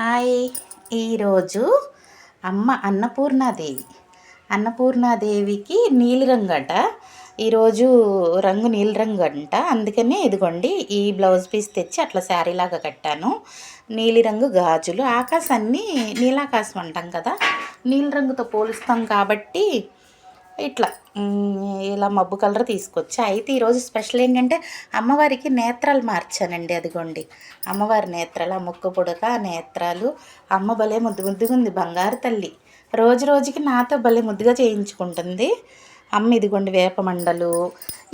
Hi. ఈరోజు అమ్మ అన్నపూర్ణాదేవి. అన్నపూర్ణాదేవికి నీలిరంగు అట ఈరోజు రంగు నీలిరంగు అంట అందుకనే ఇదిగోండి ఈ బ్లౌజ్ పీస్ తెచ్చి అట్లా శారీలాగా కట్టాను. నీలిరంగు గాజులు. ఆకాశాన్ని నీలాకాశం అంటాం కదా. నీలిరంగుతో పోలుస్తాం కాబట్టి ఇట్లా ఇలా మబ్బు కలర్ తీసుకొచ్చా అయితే ఈరోజు స్పెషల్ ఏంటంటే అమ్మవారికి నేత్రాలు మార్చానండి అదిగోండి. అమ్మవారి నేత్రాలు ఆ ముక్కు పుడక నేత్రాలు అమ్మ భలే ముద్దు ముద్దుగా ఉంది బంగారు తల్లి. రోజు రోజుకి నాతో భలే ముద్దుగా చేయించుకుంటుంది. అమ్మ ఇదిగోండి వేపమండలు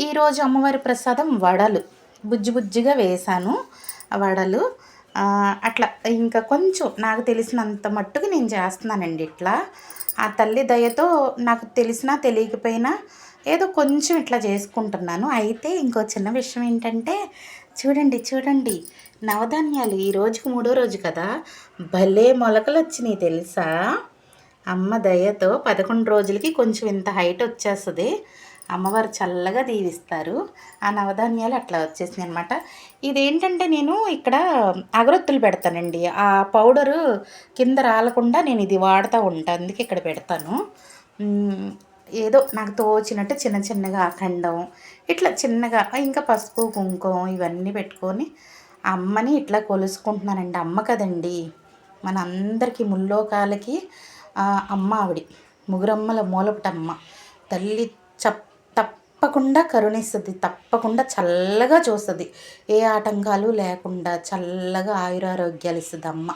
ఈరోజు అమ్మవారి ప్రసాదం వడలు బుజ్జి బుజ్జిగా వేశాను వడలు. అట్లా ఇంకా కొంచెం నాకు తెలిసినంత మట్టుకు నేను చేస్తున్నానండి ఇట్లా. ఆ తల్లి దయతో నాకు తెలిసినా తెలియకపోయినా ఏదో కొంచెం ఇట్లా చేసుకుంటున్నాను. అయితే ఇంకో చిన్న విషయం ఏంటంటే చూడండి చూడండి. నవధాన్యాలు ఈ రోజుకి మూడో రోజు కదా? భలే మొలకలు వచ్చినాయి తెలుసా? అమ్మ దయతో పదకొండు రోజులకి కొంచెం ఇంత హైట్ వచ్చేస్తుంది. అమ్మవారు చల్లగా దీవిస్తారు. ఆ నవధాన్యాలు అట్లా వచ్చేసినాయి అనమాట ఇదేంటంటే నేను ఇక్కడ అగరొత్తులు పెడతానండి. ఆ పౌడరు కింద రాలకుండా నేను ఇది వాడుతూ ఉంటాను అందుకే ఇక్కడ పెడతాను. ఏదో నాకు తోచినట్టు చిన్న చిన్నగా అఖండం ఇట్లా చిన్నగా ఇంకా పసుపు కుంకుమ ఇవన్నీ పెట్టుకొని అమ్మని ఇట్లా కొలుసుకుంటున్నానండి. అమ్మ కదండి. మన అందరికీ ముల్లోకాలకి అమ్మ ఆవిడి. ముగురమ్మల మూలపటమ్మ తల్లి చప్ప తప్పకుండా కరుణిస్తుంది తప్పకుండా చల్లగా చూస్తుంది. ఏ ఆటంకాలు లేకుండా చల్లగా ఆయురారోగ్యాలు ఇస్తుంది అమ్మ.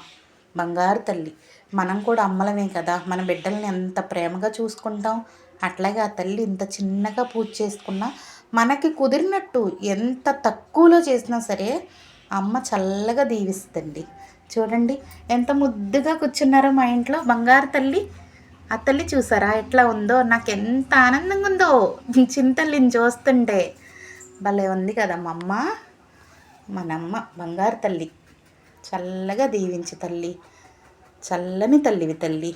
బంగారు తల్లి మనం కూడా అమ్మలమే కదా. మన బిడ్డల్ని ఎంత ప్రేమగా చూసుకుంటాం? అట్లాగే ఆ తల్లి ఇంత చిన్నగా పూజ చేసుకున్నా మనకి కుదిరినట్టు ఎంత తక్కువలో చేసినా సరే అమ్మ చల్లగా దీవిస్తుంది చూడండి ఎంత ముద్దుగా కూర్చున్నారో మా ఇంట్లో. బంగారు తల్లి ఆ తల్లి చూసారా? ఎట్లా ఉందో? నాకు ఎంత ఆనందంగా ఉందో చింతల్లిని చూస్తుంటే. భలే ఉంది కదా మా అమ్మ మనమ్మ బంగారు తల్లి. చల్లగా దీవించి తల్లి. చల్లని తల్లివి తల్లి.